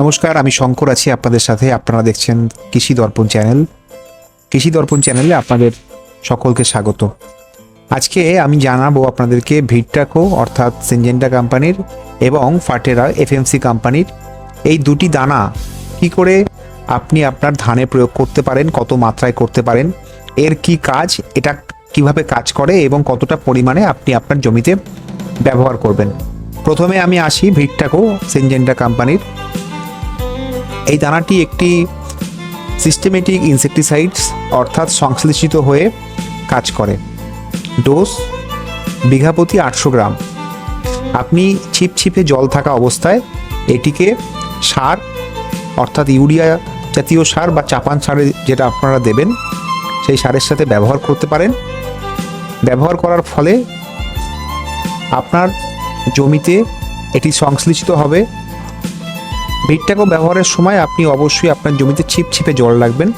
নমস্কার, আমি শঙ্কর আছি আপনাদের সাথে। আপনারা দেখছেন কৃষি দর্পণ চ্যানেল। কৃষি দর্পণ চ্যানেলে আপনাদের সকলকে স্বাগত। আজকে আমি জানাব আপনাদেরকে ভিটটাকো অর্থাৎ সিনজেন্টা কোম্পানির এবং ফাটেরা এফএমসি কোম্পানির এই দুটি দানা কি করে আপনি আপনার ধানে প্রয়োগ করতে পারেন, কত মাত্রায় করতে পারেন, এর কি কাজ, এটা কীভাবে কাজ করে এবং কতটা পরিমাণে আপনি আপনার জমিতে ব্যবহার করবেন। প্রথমে আমি আসি ভিটটাকো সিনজেন্টা কোম্পানির এই দানাটি একটি সিস্টেমেটিক ইনসেকটিসাইডস অর্থাৎ সংশ্লেষিত হয়ে কাজ করে। ডোজ বিঘা প্রতি আটশো গ্রাম। আপনি ছিপছিপে জল থাকা অবস্থায় এটিকে সার, অর্থাৎ ইউরিয়া জাতীয় সার বা চাপান সারে যেটা আপনারা দেবেন, সেই সারের সাথে ব্যবহার করতে পারেন। ব্যবহার করার ফলে আপনার জমিতে এটি সংশ্লেষিত হবে। ভিটটাকো ব্যবহারের সময় আপনি অবশ্যই আপনার জমিতে ছিপ ছিপে জল রাখবেন।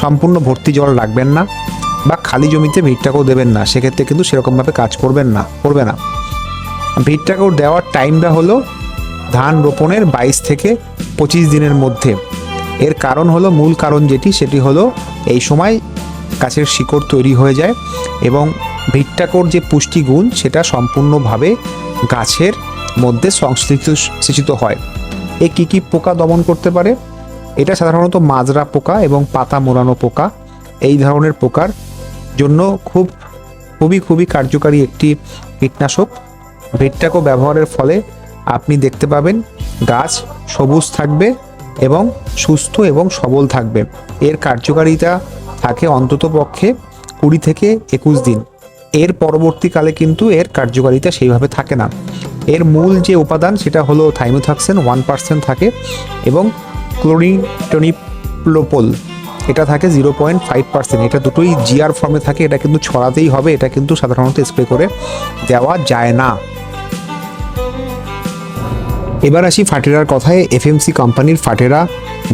সম্পূর্ণ ভর্তি জল রাখবেন না বা খালি জমিতে ভিটটাকো দেবেন না। সেক্ষেত্রে কিন্তু সেরকমভাবে কাজ করবেন না, করবে না। ভিটটাকো দেওয়ার টাইমটা হলো ধান রোপণের বাইশ থেকে পঁচিশ দিনের মধ্যে। এর কারণ হলো মূল কারণ যেটি, সেটি হলো এই সময় গাছের শিকড় তৈরি হয়ে যায় এবং ভিটটাকোর যে পুষ্টিগুণ, সেটা সম্পূর্ণভাবে গাছের মধ্যে সংশ্লিষ্ট হয়। এ কী কী পোকা দমন করতে পারে? এটা সাধারণত মাজরা পোকা এবং পাতা মোড়ানো পোকা। এই ধরনের পোকার জন্য খুব, খুবই খুবই কার্যকারী একটি কীটনাশক। ভেটটাকো ব্যবহারের ফলে আপনি দেখতে পাবেন গাছ সবুজ থাকবে এবং সুস্থ এবং সবল থাকবে। এর কার্যকারিতা থাকে অন্তত পক্ষে কুড়ি থেকে একুশ দিন। এর পরবর্তীকালে কিন্তু এর কার্যকারিতা সেইভাবে থাকে না। এর মূল যে উপাদান সেটা হলো থাইমোথাক্সেন ওয়ান পার্সেন্ট থাকে এবং ক্লোরিটনিপ্লোপল। এটা থাকে জিরো পয়েন্ট ফাইভ পার্সেন্ট এটা দুটোই জিআর ফর্মে থাকে, এটা কিন্তু ছড়াতেই হবে, এটা কিন্তু সাধারণত স্প্রে করে দেওয়া যায় না। এবার আসি ফাটেরার কথায়। এফএমসি কোম্পানির ফাটেরা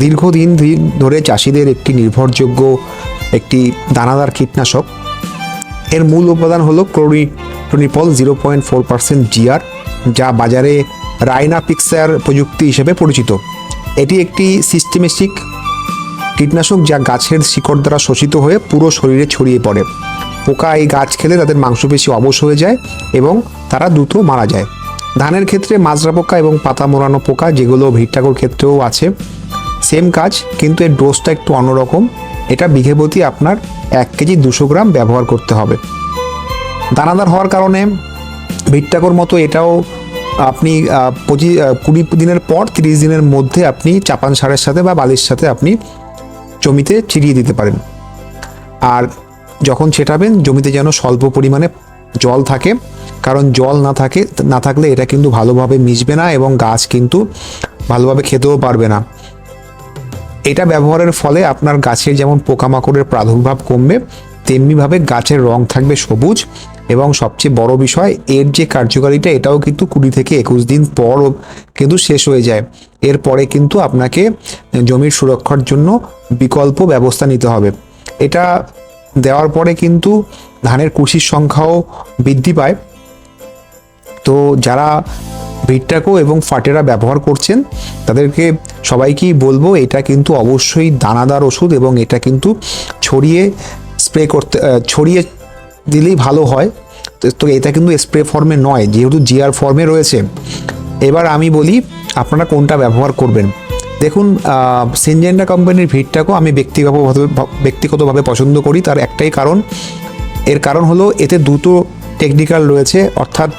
দীর্ঘদিন ধরে চাষিদের একটি নির্ভরযোগ্য একটি দানাদার কীটনাশক। এর মূল উপাদান হলো ক্লোরিটোনিপল zero point four percent GR যা বাজারে রাইনা পিক্সার প্রযুক্তি হিসেবে পরিচিত। এটি একটি সিস্টেমেটিক কীটনাশক যা গাছের শিকড় দ্বারা শোষিত হয়ে পুরো শরীরে ছড়িয়ে পড়ে। পোকা এই গাছ খেলে তাদের মাংসপেশি অবশ হয়ে যায় এবং তারা দ্রুত মারা যায়। ধানের ক্ষেত্রে মাজরা পোকা এবং পাতা মোড়ানো পোকা যেগুলো ভিট্টাকোর ক্ষেত্রেও আছে, সেম কাজ, কিন্তু এর ডোজটা একটু অন্যরকম। এটা বিঘে প্রতি আপনার এক কেজি দুশো গ্রাম ব্যবহার করতে হবে। দানাদার হওয়ার কারণে ভিট্টাকোর মতো এটাও আপনি পঁচিশ কুড়ি দিনের পর তিরিশ দিনের মধ্যে আপনি চাপান সারের সাথে বা বালির সাথে আপনি জমিতে ছিটিয়ে দিতে পারেন। আর যখন ছেটাবেন, জমিতে যেন স্বল্প পরিমাণে জল থাকে, কারণ জল না থাকে, না থাকলে এটা কিন্তু ভালোভাবে মিশবে না এবং গাছ কিন্তু ভালোভাবে খেতেও পারবে না। এটা ব্যবহারের ফলে আপনার গাছের যেমন পোকামাকড়ের প্রাদুর্ভাব কমবে, তেমনিভাবে গাছের রং থাকবে সবুজ এবং সবচেয়ে বড় বিষয়, এর যে কার্যকারিতা, এটাও কিন্তু কুড়ি থেকে একুশ দিন পর কিন্তু শেষ হয়ে যায়। এরপরে কিন্তু আপনাকে জমির সুরক্ষার জন্য বিকল্প ব্যবস্থা নিতে হবে। এটা দেওয়ার পরে কিন্তু ধানের কুশির সংখ্যাও বৃদ্ধি পায়। তো যারা ভিট্টাকো এবং ফাটেরা ব্যবহার করছেন, তাদেরকে সবাইকেই বলব, এটা কিন্তু অবশ্যই দানাদার ওষুধ এবং এটা কিন্তু ছড়িয়ে স্প্রে করতে ছড়িয়ে দিলেই ভালো হয়। তো- এটা কিন্তু স্প্রে ফর্মে নয়, যেহেতু জিআর ফর্মে রয়েছে। এবার আমি বলি, আপনারা কোনটা ব্যবহার করবেন? দেখুন সিনজেন্ডা কোম্পানির ভিটটাকেও আমি ব্যক্তিগতভাবে ব্যক্তিগতভাবে পছন্দ করি, তার একটাই কারণ। এর কারণ হলো, এতে দুটো টেকনিক্যাল রয়েছে, অর্থাৎ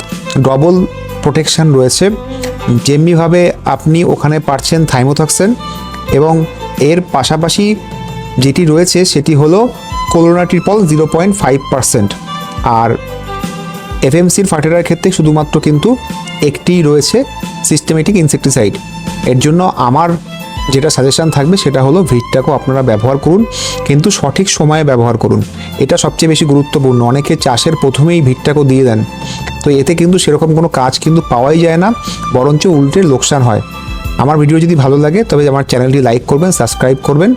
ডবল প্রোটেকশন রয়েছে। যেমনিভাবে আপনি ওখানে পাচ্ছেন থাইমোথক্সেন এবং এর পাশাপাশি যেটি রয়েছে, সেটি হলো কোলোনাটিপল জিরো পয়েন্ট ফাইভ পার্সেন্ট আর এফএমসির ফার্টিলাইজার ক্ষেত্রে শুধুমাত্র কিন্তু একটিই রয়েছে সিস্টেমেটিক ইনসেকটিসাইড এর জন্য আমার যেটা সাজেশন থাকবে সেটা হলো ভিটটাকেও আপনারা ব্যবহার করুন, কিন্তু সঠিক সময়ে ব্যবহার করুন। এটা সবচেয়ে বেশি গুরুত্বপূর্ণ। অনেকে চাষের প্রথমেই ভিটটাকেও দিয়ে দেন। তো এতে কিন্তু সেরকম কোনো কাজ কিন্তু পাওয়াই যায় না, বরঞ্চ উল্টে লোকসান হয়। আমার ভিডিও যদি ভালো লাগে, তবে আমার চ্যানেলটি লাইক করবেন, সাবস্ক্রাইব করবেন।